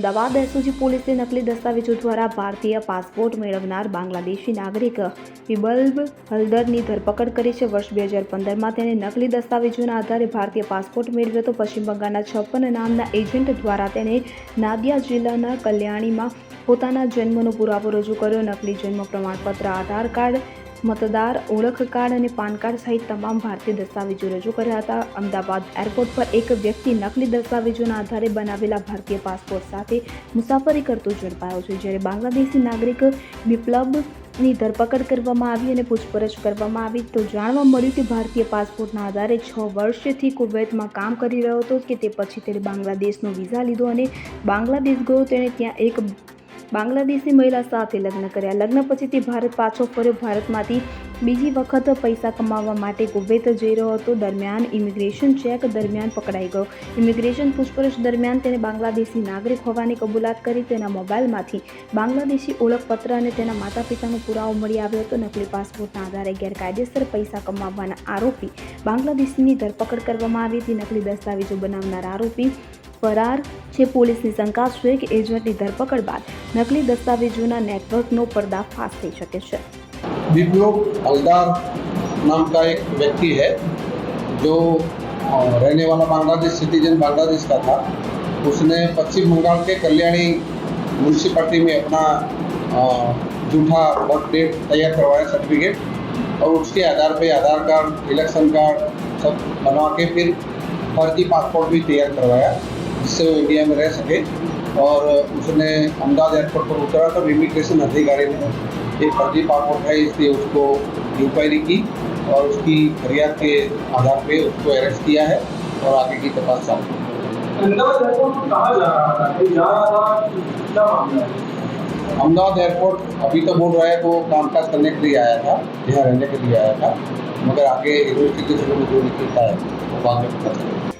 Ahmedabad SOG પોલીસે નકલી દસ્તાવેજો દ્વારા ભારતીય પાસપોર્ટ મેળવનાર બાંગ્લાદેશી નાગરિક વિબલ્બ હલદરની ધરપકડ કરી છે. વર્ષ બે હજાર પંદરમાં તેણે નકલી દસ્તાવેજોના આધારે ભારતીય પાસપોર્ટ મેળવ્યો હતો. પશ્ચિમ બંગાળના છપ્પન નામના એજન્ટ દ્વારા તેણે નાદિયા જિલ્લાના કલ્યાણીમાં પોતાના જન્મનો પુરાવો રજૂ કર્યો. નકલી જન્મ પ્રમાણપત્ર, આધાર કાર્ડ મતદાર ઓળખ કાર્ડ અને પાન કાર્ડ સહિત તમામ ભારતીય દસ્તાવેજો રજૂ કર્યા હતા. અમદાવાદ એરપોર્ટ પર એક વ્યક્તિ નકલી દસ્તાવેજોના આધારે બનાવેલા ભારતીય પાસપોર્ટ સાથે મુસાફરી કરતો ઝડપાયો છે. જ્યારે બાંગ્લાદેશી નાગરિક બિપ્લબની ધરપકડ કરવામાં આવી અને પૂછપરછ કરવામાં આવી તો જાણવા મળ્યું કે ભારતીય પાસપોર્ટના આધારે છ વર્ષથી કુવૈતમાં કામ કરી રહ્યો હતો કે તે પછી તેણે બાંગ્લાદેશનો વિઝા લીધો અને બાંગ્લાદેશ ગયો. તેણે ત્યાં એક બાંગ્લાદેશી મહિલા સાથે લગ્ન કર્યા. લગ્ન પછી તે ભારત પાછો ફર્યો. ભારતમાંથી બીજી વખત પૈસા કમાવવા માટે કુવૈત જઈ રહ્યો હતો. દરમિયાન ઇમિગ્રેશન ચેક દરમિયાન પકડાઈ ગયો. ઇમિગ્રેશન પૂછપરછ દરમિયાન તેણે બાંગ્લાદેશી નાગરિક હોવાની કબૂલાત કરી તેના મોબાઈલમાંથી બાંગ્લાદેશી ઓળખપત્ર અને તેના માતા પિતાનો પુરાવો મળી આવ્યો હતો. નકલી પાસપોર્ટના આધારે ગેરકાયદેસર પૈસા કમાવવાના આરોપી બાંગ્લાદેશીની ધરપકડ કરવામાં આવી હતી. નકલી દસ્તાવેજો બનાવનાર આરોપી ફરાર છે પોલીસની શંકા છે કે એજન્ટની ધરપકડ બાદ નકલી દસ્તાવેજોના નેટવર્કનો પર્દાફાશ થઈ શકે છે विप्लव हलदार नाम का एक व्यक्ति है जो अ, रहने वाला बांग्लादेश सिटीजन बांग्लादेश का था उसने पश्चिम बंगाल के कल्याणी म्यूनसिपैलिटी में अपना अ, झूठा बर्थ डेट तैयार करवाया सर्टिफिकेट और उसके आधार पे आधार कार्ड इलेक्शन कार्ड सब बनवा के फिर फर्जी पासपोर्ट भी तैयार करवाया जिससे वो इंडिया में रह सके और उसने अहमदाबाद एयरपोर्ट पर उतरा तब इमिग्रेशन अधिकारी ने एक फर्जी पासपोर्ट है इसलिए उसको इंक्वायरी की और उसकी फरियाद के आधार पे उसको अरेस्ट किया है और आगे की तपास चालू अहमदाबाद एयरपोर्ट अभी तो बोल रहा है वो कामकाज करने के लिए आया था यहाँ रहने के लिए आया था मगर आगे इन्वेस्टिगेशन में जो निकलता है वो बाद में पता चलेगा।